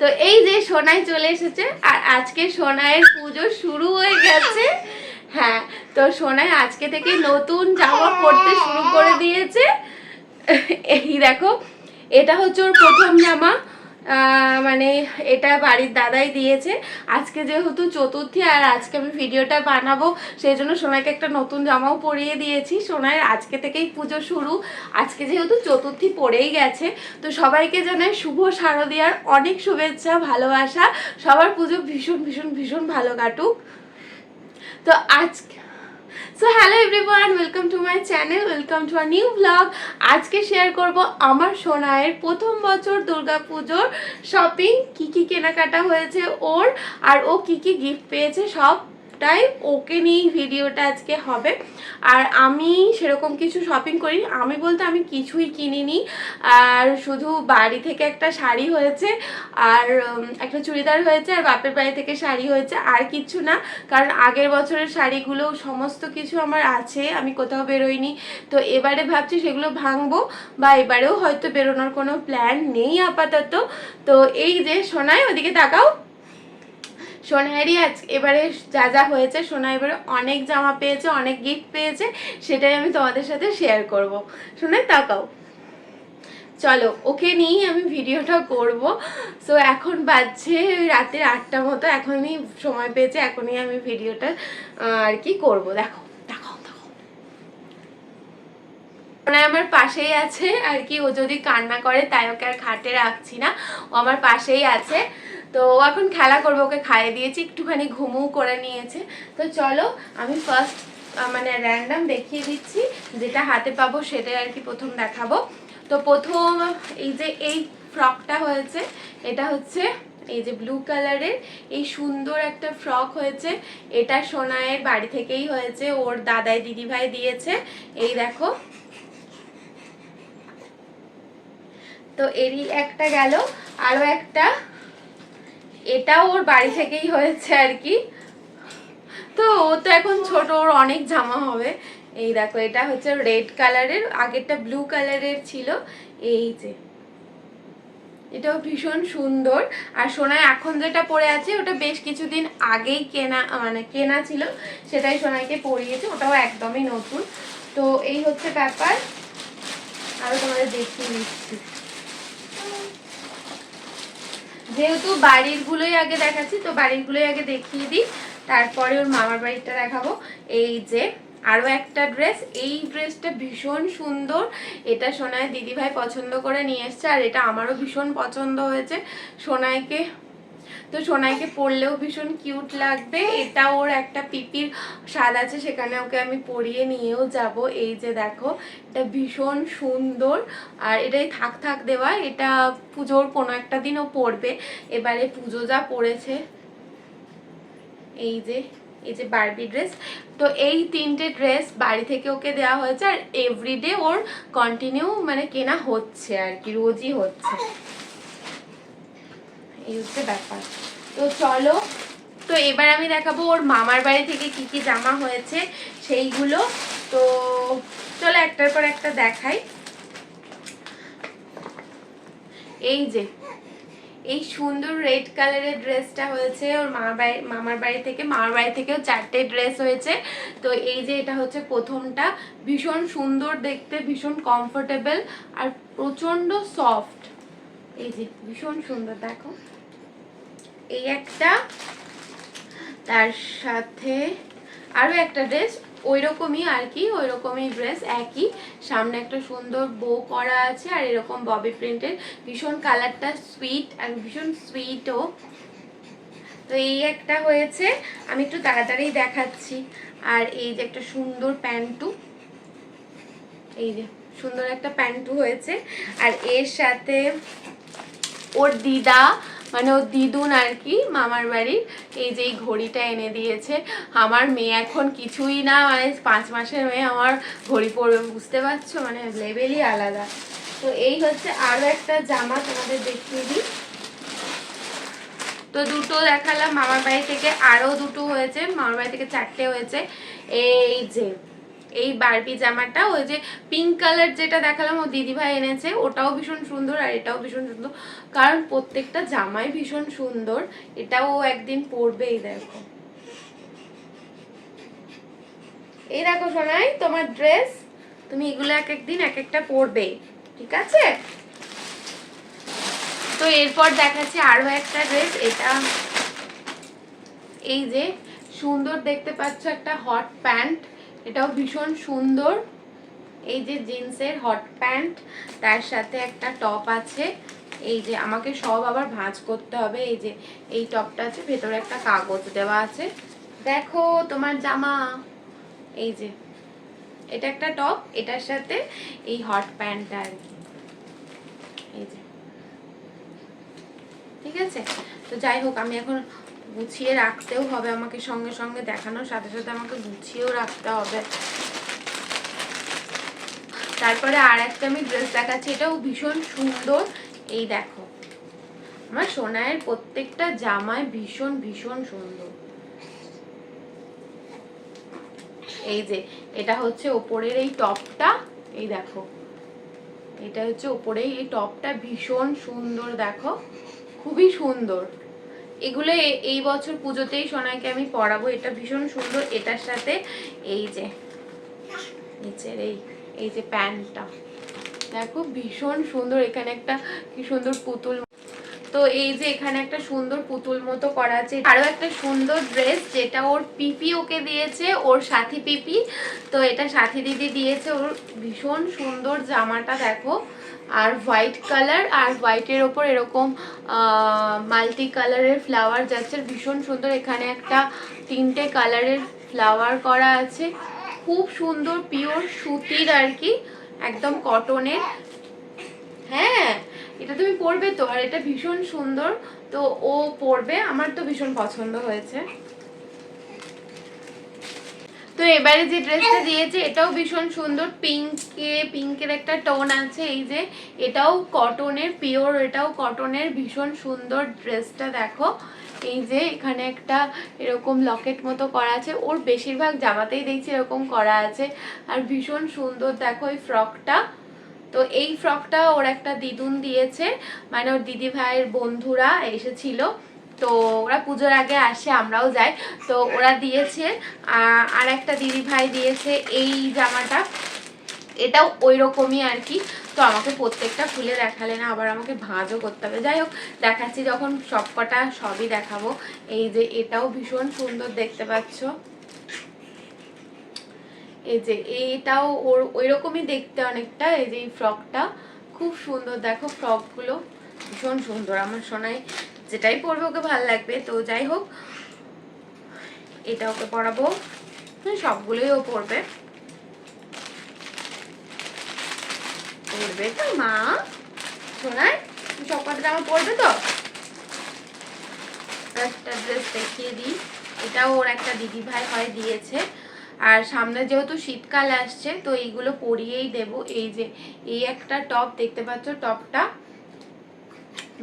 তো এই যে সোনাই চলে এসেছে, আর আজকে সোনাইয়ের পুজো শুরু হয়ে গেছে। হ্যাঁ তো সোনাই আজকে থেকে নতুন জামা পড়তে শুরু করে দিয়েছে। এই দেখো, এটা হচ্ছে ওর প্রথম জামা। মানে এটা বাড়ির দাদাই দিয়েছে। আজকে যেহেতু চতুর্থী আর আজকে আমি ভিডিওটা বানাবো, সেই জন্য সোনাইকে একটা নতুন জামাও পরিয়ে দিয়েছি। সোনাইয়ের আজকে থেকেই পুজো শুরু। আজকে যেহেতু চতুর্থী পড়েই গেছে, তো সবাইকে জানাই শুভ শারদীয়ার অনেক শুভেচ্ছা, ভালোবাসা। সবার পুজো ভীষণ ভীষণ ভীষণ ভালো কাটুক। তো আজকে so hello everyone welcome to my channel welcome to our new blog আজকে শেয়ার করব আমার সোনায়ের প্রথম বছর দুর্গাপুজোর শপিং কি কি কেনাকাটা হয়েছে ওর, আর ও কি কি গিফট পেয়েছে সবটাই ওকে নিয়েই ভিডিওটা আজকে হবে। আর আমি সেরকম কিছু শপিং করিনি। আমি বলতে আমি কিছুই কিনিনি। আর শুধু বাড়ি থেকে একটা শাড়ি হয়েছে, আর একটা চুড়িদার হয়েছে, আর বাপের বাড়ি থেকে শাড়ি হয়েছে, আর কিছু না। কারণ আগের বছরের শাড়িগুলো সমস্ত কিছু আমার আছে, আমি কোথাও বেরোইনি। তো এবারে ভাবছি সেগুলো ভাঙবো, বা এবারেও হয়তো বেরোনোর কোনো প্ল্যান নেই আপাতত। তো এই যে সোনাই, ওদিকে তাকাও। সোনাইয়েরই আজ এবারে যা যা হয়েছে, সোনা এবারে অনেক জামা পেয়েছে, অনেক গিফট পেয়েছে, সেটাই আমি তোমাদের সাথে শেয়ার করব। সোনাই তাকাও চলো, ওকে নিয়েই আমি ভিডিওটা করব। সো এখন বাজছে রাতের আটটা মতো, এখনই সময় পেয়েছে, এখনই আমি ভিডিওটা আর কি করব। দেখো আমার পাশেই আছে, আর কি, ও যদি কান্না করে, তাই ওকে আর খাটে রাখছি না। ও আমার পাশেই আছে। তো ও এখন খেলা করবে, ওকে খাইয়ে দিয়েছি, একটুখানি ঘুমও করে নিয়েছে। তো চলো, আমি ফার্স্ট মানে র্যান্ডাম দেখিয়ে দিচ্ছি, যেটা হাতে পাবো সেটাই আর কি প্রথম দেখাবো। তো প্রথম, এই যে এই ফ্রকটা হয়েছে, এটা হচ্ছে এই যে ব্লু কালারের এই সুন্দর একটা ফ্রক হয়েছে। এটা সোনায়ের বাড়ি থেকেই হয়েছে, ওর দাদাই দিদিভাই দিয়েছে। এই দেখো। তো এরই একটা গেল আরও একটা। এটাও ওর বাড়ি থেকেই হয়েছে আর কি। তো ও তো এখন ছোট, ওর অনেক জামা হবে। এই দেখো, এটা হচ্ছে রেড কালারের, আগেরটা ব্লু কালারের ছিল। এই যে, এটাও ভীষণ সুন্দর। আর সোনায় এখন যেটা পরে আছে, ওটা বেশ কিছুদিন আগেই কেনা মানে কেনা ছিল, সেটাই সোনাইকে পরিয়েছে, ওটাও একদমই নতুন। তো এই হচ্ছে ব্যাপার। আরও তোমাদের দেখিয়ে দিচ্ছি। যেহেতু বাড়ির গুলোই আগে দেখাচ্ছি, তো বাড়ির গুলোই আগে দেখিয়ে দিই। তারপরে ওর মামার বাড়িটা দেখাবো। এই যে আরও একটা ড্রেস। এই ড্রেসটা ভীষণ সুন্দর। এটা সোনায় দিদিভাই পছন্দ করে নিয়ে এসছে, আর এটা আমারও ভীষণ পছন্দ হয়েছে। সোনাইকে তো সোনাইকে পরলেও ভীষণ কিউট লাগবে। এটা ওর একটা পিপির স্বাদ আছে, সেখানে ওকে আমি পরিয়ে নিয়েও যাব। এই যে দেখো, এটা ভীষণ সুন্দর। আর এটাই থাক থাক দেওয়া, এটা পুজোর কোনো একটা দিনও পড়বে। এবারে পুজো যা পড়েছে। এই যে এই যে বারবি ড্রেস তো এই তিনটে ড্রেস বাড়ি থেকে ওকে দেওয়া হয়েছে, আর এভরিডে ওর কন্টিনিউ মানে কেনা হচ্ছে আর কি, রোজই হচ্ছে। হচ্ছে ব্যাপার। তো চলো, তো এবার আমি দেখাবো ওর মামার বাড়ি থেকে কি কি জামা হয়েছে, সেইগুলো। তো চলো একটার পর একটা দেখাই। এই যে, এই সুন্দর রেড কালারের ড্রেসটা হয়েছে ওর মামার বাড়ি মামার বাড়ি থেকে। মামার বাড়ি থেকেও চারটে ড্রেস হয়েছে। তো এই যে এটা হচ্ছে প্রথমটা। ভীষণ সুন্দর দেখতে, ভীষণ কমফোর্টেবল আর প্রচণ্ড সফট এই যে, ভীষণ সুন্দর, দেখো। এই একটা, তার সাথে আরও একটা ড্রেস ওই রকমই আর কি ওই রকমই ড্রেস একই। সামনে একটা সুন্দর বো করা আছে আর এরকম ববি প্রিন্টের ভীষণ কালারটা সুইট আর ভীষণ সুইটও তো এই একটা হয়েছে, আমি একটু তাড়াতাড়ি দেখাচ্ছি। আর এই যে একটা সুন্দর প্যান্টু, এই যে সুন্দর একটা প্যান্টু হয়েছে। আর এর সাথে ওর দিদা মানে ওর দিদুন আর কি, মামার বাড়ির এই যে এই ঘড়িটা এনে দিয়েছে। আমার মেয়ে এখন কিছুই না মানে পাঁচ মাসের মেয়ে, আমার ঘড়ি পরবে, বুঝতে পারছ? মানে লেভেলই আলাদা। তো এই হচ্ছে আরও একটা জামা তোমাদের দেখিয়ে দিই। তো দুটো দেখালাম, মামার বাড়ি থেকে আরও দুটো হয়েছে, মামার বাড়ি থেকে চারটে হয়েছে। এই যে এই বারবি জামাটা, ওই যে পিঙ্ক কালার যেটা দেখালাম, ও দিদিভাই এনেছে, ওটাও ভীষণ সুন্দর আর এটাও ভীষণ সুন্দর। কারণ প্রত্যেকটা জামাই ভীষণ সুন্দর, এটাও একদিন পরবেই, দেখো। এই দেখো সোনাই, তোমার ড্রেস তুমি এগুলো এক একদিন এক একটা পরবে, ঠিক আছে? তো এরপর দেখাচ্ছি আরও একটা ড্রেস এটা এই যে সুন্দর দেখতে পাচ্ছ একটা হট প্যান্ট এটাও ভীষণ সুন্দর। এই যে জিন্সের হট প্যান্ট তার সাথে একটা টপ আছে। এই যে আমাকে সব আবার ভাঁজ করতে হবে। এই যে এই টপটা আছে, ভেতরে একটা কাগজ দেওয়া আছে। দেখো তোমার জামা। এই যে এটা একটা টপ এটার সাথে এই হট প্যান্টটা আর কি এই যে ঠিক আছে? তো যাই হোক, আমি এখন গুছিয়ে রাখতেও হবে আমাকে সঙ্গে সঙ্গে দেখানোর সাথে সাথে আমাকে গুছিয়েও রাখতে হবে। তারপরে আর একটা আমি ড্রেস দেখাচ্ছি, এটাও ভীষণ সুন্দর। এই দেখো, আমার সোনায়ের প্রত্যেকটা জামায় ভীষণ ভীষণ সুন্দর। এই যে, এটা হচ্ছে ওপরের এই টপটা, এই দেখো। এটা হচ্ছে ওপরে এই টপটা ভীষণ সুন্দর, দেখো। খুবই সুন্দর। এগুলো এই বছর পুজোতেই সোনাইকে আমি পরাবো। এটা ভীষণ সুন্দর। এটার সাথে এই যে, নিচের এই এই যে প্যান্টটা। দেখো, ভীষণ সুন্দর। এখানে একটা কি সুন্দর পুতুল তো এই যে এখানে একটা সুন্দর পুতুল মতো করা আছে। আরও একটা সুন্দর ড্রেস যেটা ওর পিপি ওকে দিয়েছে, ওর সাথী পিপি। তো এটা সাথী দিদি দিয়েছে। ওর ভীষণ সুন্দর জামাটা, দেখো। আর হোয়াইট কালার আর হোয়াইটের ওপর এরকম মাল্টি কালারের ফ্লাওয়ার যাচ্ছে। ভীষণ সুন্দর এখানে একটা তিনটে কালারের ফ্লাওয়ার করা আছে। খুব সুন্দর পিওর সুতির আর কি, একদম কটনের হ্যাঁ এটা তুমি পরবে তো, আর এটা ভীষণ সুন্দর। তো ও পরবে, আমার তো ভীষণ পছন্দ হয়েছে। তো এবারে যে ড্রেসটা দিয়েছে এটাও ভীষণ সুন্দর। পিঙ্কে পিঙ্কের একটা টোন আছে এই যে। এটাও কটনের পিওর এটাও কটনের ভীষণ সুন্দর ড্রেসটা দেখো। এই যে এখানে একটা এরকম লকেট মতো করা আছে। ওর বেশিরভাগ জামাতেই দেখছি এরকম করা আছে। আর ভীষণ সুন্দর দেখো এই ফ্রকটা তো এই ফ্রকটা ওর একটা দিদুন দিয়েছে। মানে ওর দিদি ভাইয়ের বন্ধুরা এসেছিল। তো ওরা পুজোর আগে আসে, আমরাও যাই। তো ওরা দিয়েছে আর একটা দিদি ভাই দিয়েছে এই জামাটা। এটাও ওই রকমই আর কি। তো আমাকে প্রত্যেকটা খুলে দেখালে না, আবার আমাকে ভাঁজও করতে হবে। যাই হোক, দেখাচ্ছি যখন সবকটা সবই দেখাবো। এই যে এটাও ভীষণ সুন্দর দেখতে পাচ্ছ। এই যে এইটাও ওর ওই রকমই দেখতে অনেকটা, এই যে এই ফ্রকটা। খুব সুন্দর, দেখো ফ্রকগুলো। ভীষণ সুন্দর। আমার সোনাই যেটাই পরবে ওকে ভালো লাগবে। তো যাই হোক এটা ওকে পরাবো হুম, সবগুলোই ও পরবে পরবে তো মা? শোনায় সব কটা জামা পরবে তো? একটা ড্রেস দেখিয়ে দিই। এটাও ওর একটা দিদি ভাই হয় দিয়েছে। আর সামনে যেহেতু শীতকাল আসছে তো এইগুলো পরিয়েই দেব। এই যে এই একটা টপ দেখতে পাচ্ছ টপটা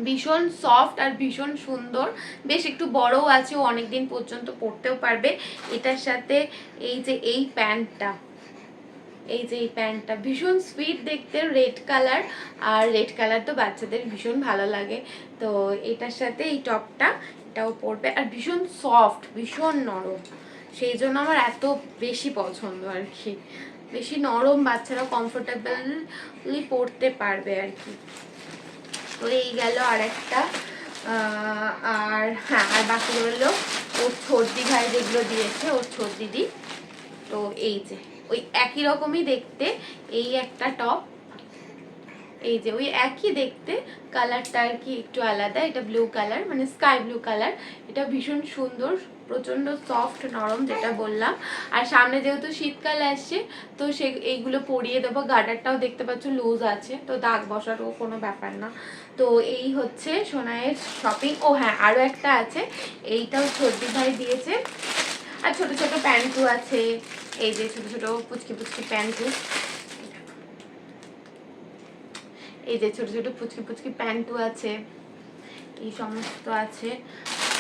ভীষণ সফট আর ভীষণ সুন্দর। বেশ একটু বড়ও আছে, ও অনেকদিন পর্যন্ত পরতেও পারবে। এটার সাথে এই যে এই প্যান্টটা, এই যে এই প্যান্টটা, ভীষণ সুইট দেখতে রেড কালার আর রেড কালার তো বাচ্চাদের ভীষণ ভালো লাগে। তো এটার সাথে এই টপটা, এটাও পরবে, আর ভীষণ সফট ভীষণ নরম। সেই জন্য আমার এত বেশি পছন্দ আর কি। বেশি নরম বাচ্চারা কমফোর্টেবলি পরতে পারবে আর কি। তো এই গেল আর একটা আর হ্যাঁ আর বাকি রইল ওর ছোটদি ভাই যেগুলো দিয়েছে, ওর ছোট দিদি তো এই যে, ওই একই রকমই দেখতে, এই একটা টপ এই যে ওই একই দেখতে। কালারটা আর কি একটু আলাদা, এটা ব্লু কালার মানে স্কাই ব্লু কালার এটা ভীষণ সুন্দর, প্রচণ্ড সফট নরম যেটা বললাম। আর সামনে যেহেতু শীতকাল আসছে, তো সে, এইগুলো পরিয়ে দেবো। গার্ডারটাও দেখতে পাচ্ছ লুজ আছে, তো দাগ বসারও কোনো ব্যাপার না। তো এই হচ্ছে সোনাইয়ের শপিং ও হ্যাঁ আরও একটা আছে। এইটাও ছোটদি ভাই দিয়েছে। আর ছোট ছোট প্যান্টু আছে। এই যে ছোট ছোট পুচকি পুচকি প্যান্টু এই যে ছোট ছোট পুচকি পুচকি প্যান্টু আছে। এই সমস্ত আছে।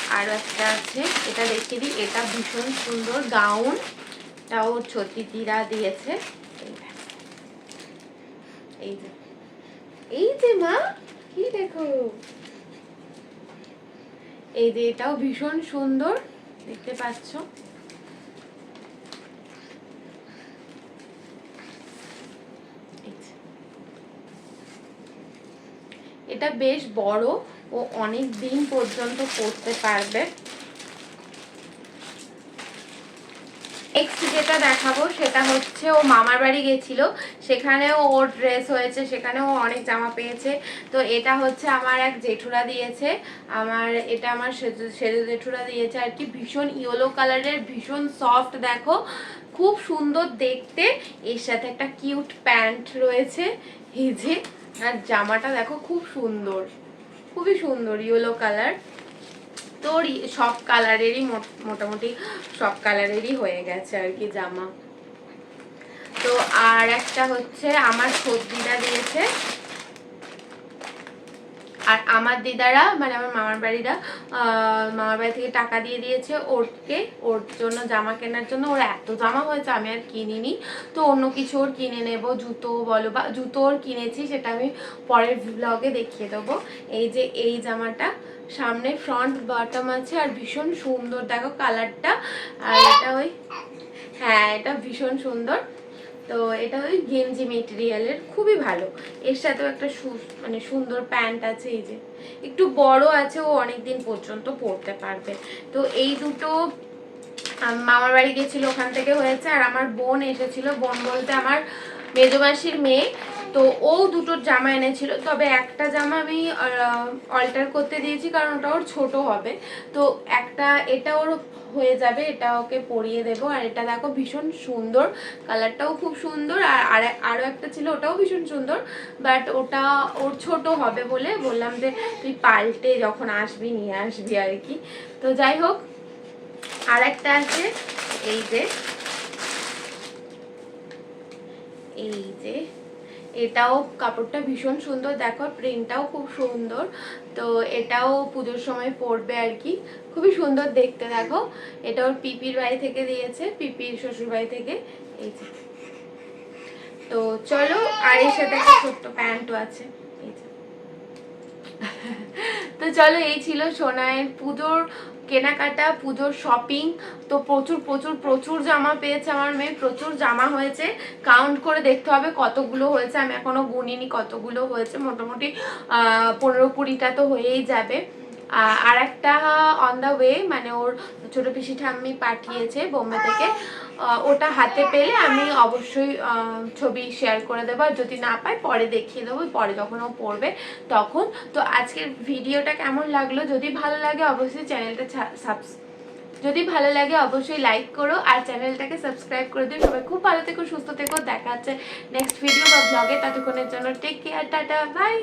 আরও একটা আছে। এটা দেখিয়ে দিই। এটা ভীষণ সুন্দর গাউন। তাও ছতিটিরা দিয়েছে। এই যে। এই যে মা। কি দেখো? এই যে এটাও ভীষণ সুন্দর, দেখতে পাচ্ছ? এটা বেশ বড় ও অনেক দিন পর্যন্ত পড়তে পারবে। নেক্সট যেটা দেখাবো সেটা হচ্ছে ও মামার বাড়ি গেছিল। সেখানেও ওর ড্রেস হয়েছে, সেখানেও অনেক জামা পেয়েছে। তো এটা হচ্ছে আমার এক জেঠুরা দিয়েছে। আমার, এটা আমার সেজো সেজো জেঠুরা দিয়েছে আর কি। ভীষণ ইয়েলো কালারের ভীষণ সফট দেখো। খুব সুন্দর দেখতে। এর সাথে একটা কিউট প্যান্ট রয়েছে। যে, আর জামাটা দেখো খুব সুন্দর। খুবই সুন্দর ইয়েলো কালার তোর সব কালারেরই মোটামুটি সব কালারেরই হয়ে গেছে আর কি জামা। তো আর একটা হচ্ছে আমার সর্দিটা দিয়েছে। আর আমার দিদারা মানে আমার মামার বাড়িরা মামার বাড়ি থেকে টাকা দিয়ে দিয়েছে ওরকে। ওর জন্য জামা কেনার জন্য ওর এত জামা হয়েছে, আমি আর কিনিনি। তো অন্য কিছু ওর কিনে নেব, জুতো বলো বা, জুতো ওর কিনেছি, সেটা আমি পরের ব্লগে দেখিয়ে দেবো। এই যে এই জামাটা, সামনে ফ্রন্ট বটম আছে আর ভীষণ সুন্দর, দেখো কালারটা আর এটা ওই হ্যাঁ এটা ভীষণ সুন্দর। তো এটা ওই গেঞ্জি মেটেরিয়ালের খুবই ভালো। এর সাথেও একটা মানে সুন্দর প্যান্ট আছে এই যে। একটু বড় আছে, ও অনেক দিন পর্যন্ত পরতে পারবে। তো এই দুটো মামার বাড়ি গেছিল ওখান থেকে হয়েছে, আর আমার বোন এসেছিল। বোন বলতে আমার মেজবাসীর মেয়ে। তো ও দুটো জামা এনেছিল। তবে একটা জামা আমি অল্টার করতে দিয়েছি কারণ ওটা ওর ছোট হবে। তো একটা, এটা ওর হয়ে যাবে, এটা ওকে পরিয়ে দেবো। আর এটা দেখো ভীষণ সুন্দর কালারটাও খুব সুন্দর। আর আর- আরও একটা ছিল, ওটাও ভীষণ সুন্দর। বাট ওটা ওর ছোট হবে বলে বললাম যে, তুই পাল্টে যখন আসবি, নিয়ে আসবি আর কি। তো যাই হোক আর একটা আছে, এই যে এই যে এটাও কাপড়টা ভীষণ সুন্দর। দেখো প্রিন্টটাও খুব সুন্দর। তো এটাও পুজোর সময় পরবে আর কি। খুবই সুন্দর দেখতে, দেখো। এটা ওর পিপির বাড়ি থেকে দিয়েছে পিপির শ্বশুর বাড়ি থেকে। এই যে। তো চলো আর এর সাথে একটা ছোট্ট প্যান্টও আছে। তো চলো, এই ছিল সোনায়ের পুজোর কেনাকাটা, পুজোর শপিং তো প্রচুর প্রচুর প্রচুর জামা পেয়েছে আমার মেয়ে, প্রচুর জামা হয়েছে। কাউন্ট করে দেখতে হবে কতগুলো হয়েছে, আমি এখনও গুনিনি কতগুলো হয়েছে, মোটামুটি পনেরো কুড়িটা তো হয়েই যাবে। আর একটা অন দ্য ওয়ে মানে ওর ছোট পিসি ঠাম্মি পাঠিয়েছে বোম্বে থেকে। ওটা হাতে পেলে আমি অবশ্যই ছবি শেয়ার করে দেবো। আর যদি না পাই পরে দেখিয়ে দেবো, পরে যখন ও পড়বে তখন। তো আজকের ভিডিওটা কেমন লাগল? যদি ভালো লাগে, অবশ্যই চ্যানেলটা সাবস, যদি ভালো লাগে, অবশ্যই লাইক করো। আর চ্যানেলটাকে সাবস্ক্রাইব করে দিও। সবাই খুব ভালো থেকো, সুস্থ থেকো। দেখা হচ্ছে নেক্সট ভিডিও বা ব্লগে ততক্ষণের জন্য টেক কেয়ার টাটা বাই